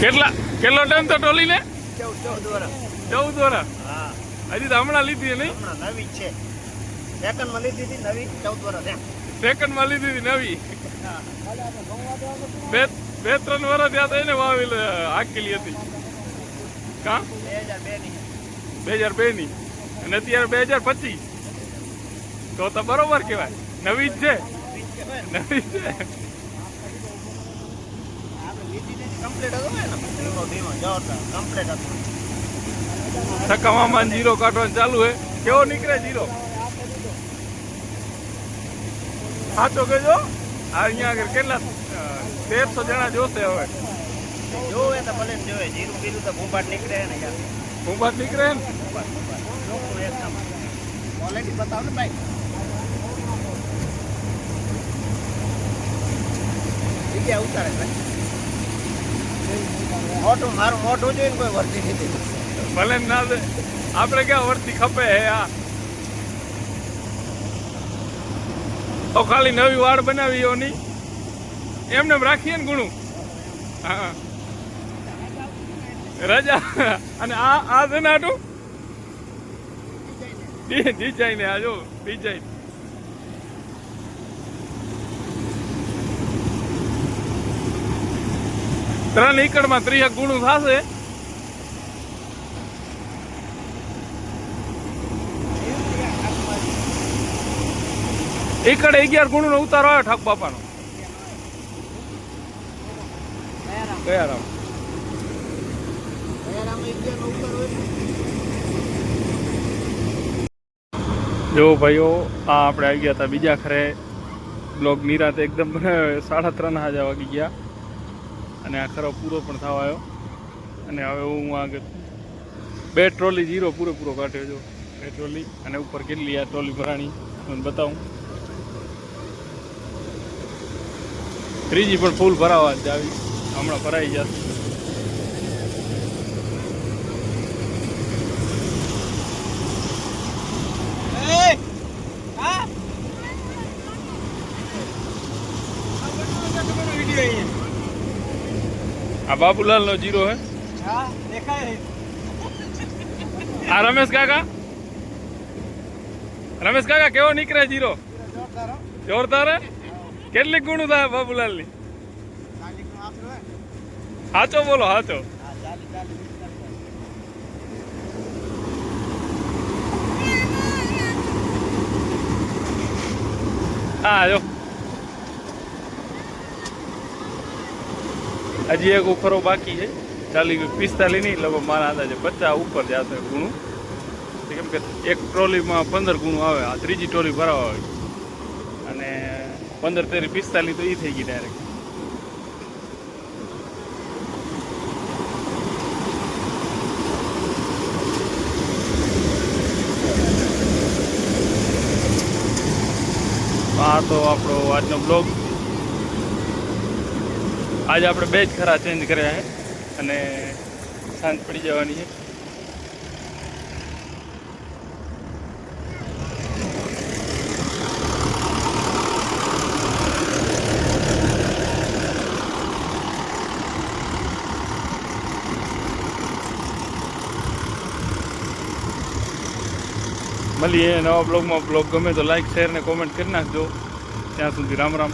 કેટલા કેટલો ટાઈમ તો ટોલી ને ચૌદ હા. હજી તો હમણાં લીધી નહીં? નવી છે. સેકન્ડમાં લીધી હતી નવી ચૌદ વરસ એમ. સેકન્ડમાં લીધી હતી નવી? બે બે ત્રણ વર્ષ ત્યાં તો એને વાવેલ હાકેલી હતી. કા? બે હજાર બે ની. અને અત્યારે બે હજાર પચીસ. તો તો બરોબર કહેવાય. નવી જ છે. નવી જ છે. કમ્પ્લીટ હતું સકામાં જીરો કાઢવાનું ચાલુ હે. કેવો નીકળે જીરો સાચો કેજો આ અહીંયા આગળ કેટલા તેરસો જણા જોશે હવે. જોવે તો ભલે જોવે જીરું બીરું તો ભૂંભાટ નીકળે ને ભૂંભાટ નીકળે ને ક્વોલિટી બતાવો ને ભાઈ. બીજા ઉતારે ભાઈ મોટું, મારું મોટું જોઈને કોઈ વર્તી નથી ભલે ના દે. આપણે ક્યાં વર્તી ખપે હે આ? તો ખાલી નવી વાડ બનાવી એની એમને એમ રાખીએ ને ગુણું. હા રજા. અને આ આ છે ને આટું ડિઝાઇન આ જો ડિઝાઇન ત્રણ એકડમાં ત્રીસ ગુણું થશે. એકડ અગિયાર ગુણું નો ઉતારો આવ્યો ઠાક બાપાનો. કયા જો ભાઈઓ, આ આપણે આવી ગયા હતા બીજા ખરે બ્લોગ નિરાતે એકદમ સાડા ત્રણ હાજર વાગી ગયા. અને આ ખરો પૂરો પણ થવા આવ્યો. અને હવે હું આગળ બે ટ્રોલી જીરો પૂરેપૂરો કાઢ્યો જો. બે ટ્રોલી અને ઉપર કેટલી આ ટ્રોલી ભરાણી, તમને બતાવું. ત્રીજી પણ ફૂલ ભરાવા જ આવી. હમણાં ભરાઈ જશે આ બાબુલાલ નો જીરો હે? આ રમેશ કાકા? રમેશ કાકા કેવો નીકળે જીરો? જોરદાર હે. કેટલી ગુણ થાય બાબુલાલની હાચો બોલો હાચો. હા જો. હજી એક ઉખરો બાકી છે. ચાલી ગયું. પિસ્તાલી નહીં, લગભગ મારા અંદાજે પચાસ ઉપર જશે ગુણું. કેમ કે એક ટ્રોલીમાં પંદર ગુણું આવે, આ ત્રીજી ટ્રોલી ભરાવા આવે અને પંદર તેરી પિસ્તાલીસ તો એ થઈ ગઈ ડાયરેક્ટ આ તો આપણો આજનો બ્લોગ આજે આપણે બે જ ખરા ચેન્જ કર્યા છે અને સાંજ પડી જવાની છે. મળીએ નવા બ્લોગમાં બ્લોગ ગમે તો લાઈક શેર ને કોમેન્ટ કરી નાખજો. ત્યાં સુધી રામ રામ.